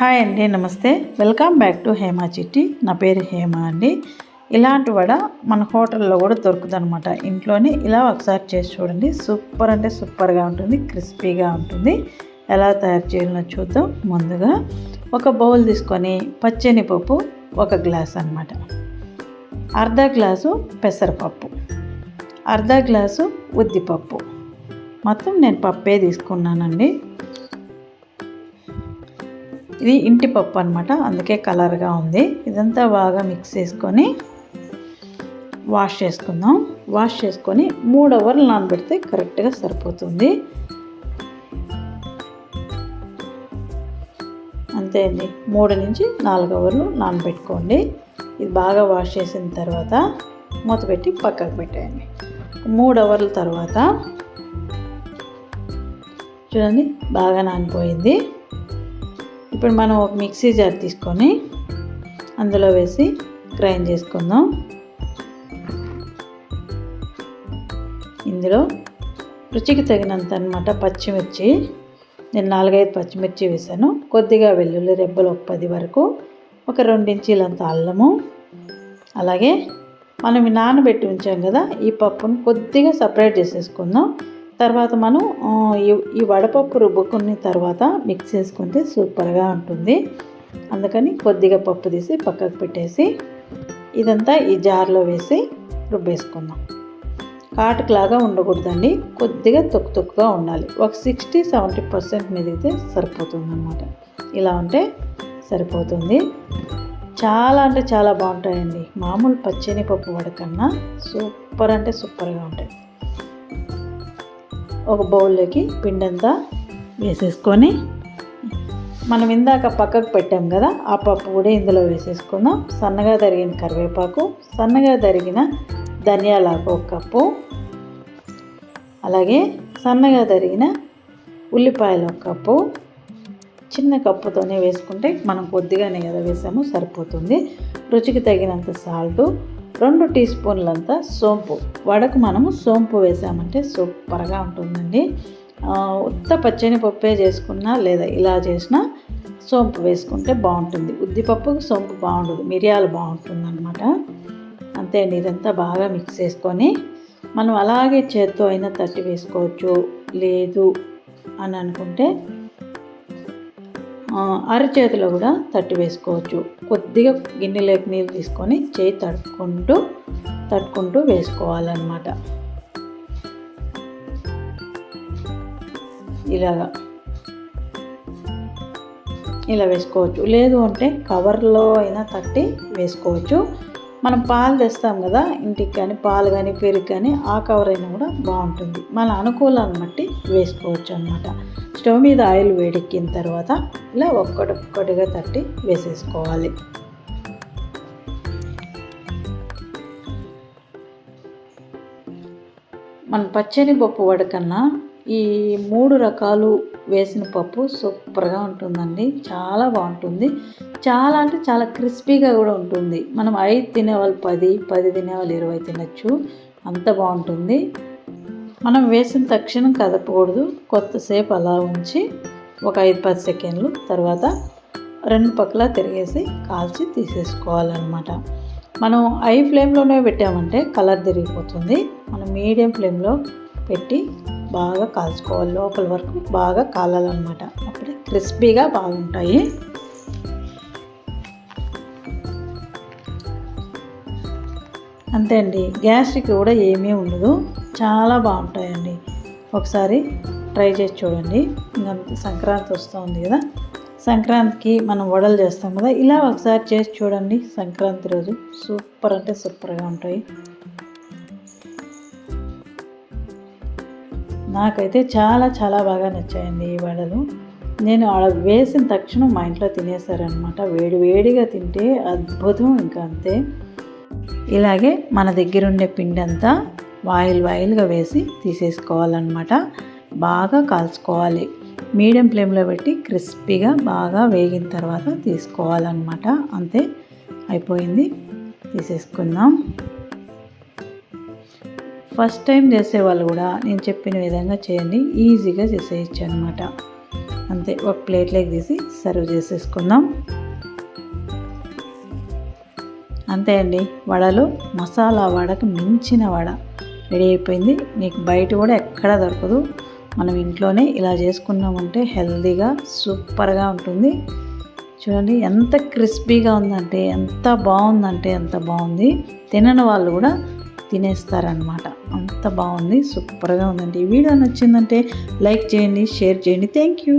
Hi అండి నమస్తే. Welcome back to Hema చిట్టి. నా పేరు హేమ అండి. ఇలాంటి వడ మన హోటల్లో కూడా దొరుకుతుందనమాట ఇంట్లోనే ఇలా ఒకసారి చేసి చూడండి. సూపర్ అంటే సూపర్గా ఉంటుంది క్రిస్పీగా ఉంటుంది. ఎలా తయారు చేయాలో చూద్దాం. ముందుగా ఒక బౌల్ తీసుకొని పచ్చని పప్పు ఒక గ్లాస్ అనమాట అర్ధ గ్లాసు పెసరపప్పు. అర్ధ గ్లాసు ఉద్దిపప్పు. మొత్తం నేను పప్పే తీసుకున్నానండి. ఇది ఇంటి పప్పు అనమాట అందుకే కలర్గా ఉంది. ఇదంతా బాగా మిక్స్ చేసుకొని వాష్ చేసుకుందాం. వాష్ చేసుకొని మూడు అవర్లు నానబెడితే కరెక్ట్గా సరిపోతుంది. అంతే అండి. మూడు నుంచి నాలుగు అవర్లు నానబెట్టుకోండి. ఇది బాగా వాష్ చేసిన తర్వాత మూత పెట్టి పక్కకు పెట్టేయండి. మూడు అవర్ల తర్వాత చూడండి బాగా నానిపోయింది. ఇప్పుడు మనం ఒక మిక్సీ జార్ తీసుకొని అందులో వేసి గ్రైండ్ చేసుకుందాం. ఇందులో రుచికి తగినంత అనమాట పచ్చిమిర్చి. నేను నాలుగైదు పచ్చిమిర్చి వేసాను. కొద్దిగా వెల్లుల్లి రెబ్బలు ఒక పది వరకు ఒక రెండించీలంత అల్లము. అలాగే మనం నానబెట్టి ఉంచాం కదా ఈ పప్పును కొద్దిగా సపరేట్ చేసేసుకుందాం. తర్వాత మనం ఈ వడపప్పు రుబ్బుకున్న తర్వాత మిక్స్ చేసుకుంటే సూపర్గా ఉంటుంది. అందుకని కొద్దిగా పప్పు తీసి పక్కకు పెట్టేసి ఇదంతా ఈ జార్లో వేసి రుబ్బేసుకుందాం. కాటుకులాగా ఉండకూడదండి. కొద్దిగా తొక్కు తొక్కుగా ఉండాలి. ఒక సిక్స్టీ సెవెంటీ పర్సెంట్ మెదిగితే సరిపోతుంది అన్నమాట ఇలా ఉంటే సరిపోతుంది. చాలా అంటే చాలా బాగుంటాయండి. మామూలు పచ్చని పప్పు వడకన్నా సూపర్ అంటే సూపర్గా ఉంటాయి. ఒక బౌల్లోకి పిండంతా వేసేసుకొని మనం ఇందాక పక్కకు పెట్టాం కదా ఆ పప్పు కూడా ఇందులో వేసేసుకుందాం. సన్నగా తరిగిన కరివేపాకు సన్నగా తరిగిన ధనియాలాకు ఒక కప్పు అలాగే సన్నగా తరిగిన ఉల్లిపాయలు ఒక కప్పు. చిన్న కప్పుతోనే వేసుకుంటే మనం కొద్దిగానే కదా వేసాము సరిపోతుంది. రుచికి తగినంత సాల్టు రెండు టీ స్పూన్లంతా సోంపు. వడకు మనము సోంపు వేసామంటే సూపర్గా ఉంటుందండి. ఉత్త పచ్చని పప్పే చేసుకున్నా లేదా ఇలా చేసినా సోంపు వేసుకుంటే బాగుంటుంది. ఉద్దిపప్పుకు సోంపు బాగుండదు. మిరియాలు బాగుంటుంది అనమాట అంతే అండి ఇదంతా బాగా మిక్స్ చేసుకొని మనం అలాగే చేత్తో అయినా తట్టి వేసుకోవచ్చు. లేదు అని అనుకుంటే అరచేతిలో కూడా తట్టి వేసుకోవచ్చు. కొద్దిగా గిన్నెలోకి నీళ్ళు తీసుకొని చేయి తడుపుకుంటూ తట్టుకుంటూ వేసుకోవాలన్నమాట. ఇలాగా. ఇలా వేసుకోవచ్చు. లేదు అంటే కవర్లో అయినా తట్టి వేసుకోవచ్చు. మనం పాలు తెస్తాం కదా ఇంటికి కానీ పాలు కానీ పెరుగు కానీ ఆ కవర్ అయినా కూడా బాగుంటుంది. మన అనుకూలాన్ని బట్టి వేసుకోవచ్చు అనమాట స్టవ్ మీద ఆయిల్ వేడెక్కిన తర్వాత ఇలా ఒక్కటొక్కటిగా తట్టి వేసేసుకోవాలి. మన పచ్చని పప్పు వడకన్నా ఈ మూడు రకాలు వేసిన పప్పు సూపర్గా ఉంటుందండి. చాలా బాగుంటుంది. చాలా అంటే చాలా క్రిస్పీగా కూడా ఉంటుంది. మనం ఐదు తినేవాళ్ళు పది పది తినేవాళ్ళు ఇరవై తినచ్చు. అంత బాగుంటుంది. మనం వేసిన తక్షణం కదపకూడదు. కొత్తసేపు అలా ఉంచి ఒక ఐదు పది సెకండ్లు తర్వాత రెండు పక్కల తిరిగేసి కాల్చి తీసేసుకోవాలన్నమాట. మనం ఐ ఫ్లేమ్లోనే పెట్టామంటే కలర్ తిరిగిపోతుంది. మనం మీడియం ఫ్లేమ్లో పెట్టి బాగా కాల్చుకోవాలి లోపల వరకు బాగా కాలాలన్నమాట. అప్పుడే క్రిస్పీగా బాగుంటాయి. అంతే అండి గ్యాస్ట్రిక్ కూడా ఏమీ ఉండదు. చాలా బాగుంటాయండి. ఒకసారి ట్రై చేసి చూడండి. ఇంకా సంక్రాంతి వస్తుంది కదా. సంక్రాంతికి మనం వడలు చేస్తాం కదా. ఇలా ఒకసారి చేసి చూడండి సంక్రాంతి రోజు. సూపర్ అంటే సూపర్గా ఉంటాయి. నాకైతే చాలా చాలా బాగా నచ్చాయండి ఈ వడలు. నేను వేసిన తక్షణం మా ఇంట్లో తినేసారనమాట వేడి వేడిగా తింటే అద్భుతం ఇంకా అంతే. ఇలాగే మన దగ్గర ఉండే పిండి అంతా వాయిల్ వాయిల్గా వేసి తీసేసుకోవాలన్నమాట. బాగా కాల్చుకోవాలి. మీడియం ఫ్లేమ్లో పెట్టి క్రిస్పీగా బాగా వేగిన తర్వాత తీసుకోవాలన్నమాట. అంతే అయిపోయింది. తీసేసుకుందాం. ఫస్ట్ టైం చేసేవాళ్ళు కూడా నేను చెప్పిన విధంగా చేయండి ఈజీగా చేసేయచ్చు అనమాట అంతే ఒక ప్లేట్లోకి తీసి సర్వ్ చేసేసుకుందాం. అంతే అండి వడలు మసాలా వడకు మించిన వడ రెడీ అయిపోయింది. నీకు బయట కూడా ఎక్కడా దొరకదు. మనం ఇంట్లోనే ఇలా చేసుకున్నామంటే హెల్తీగా సూపర్గా ఉంటుంది. చూడండి ఎంత క్రిస్పీగా ఉందంటే ఎంత బాగుందంటే ఎంత బాగుంది. తినని వాళ్ళు కూడా తినేస్తారనమాట అంత బాగుంది సూపర్గా ఉందండి. ఈ వీడియో నచ్చిందంటే లైక్ చేయండి షేర్ చేయండి. Thank you.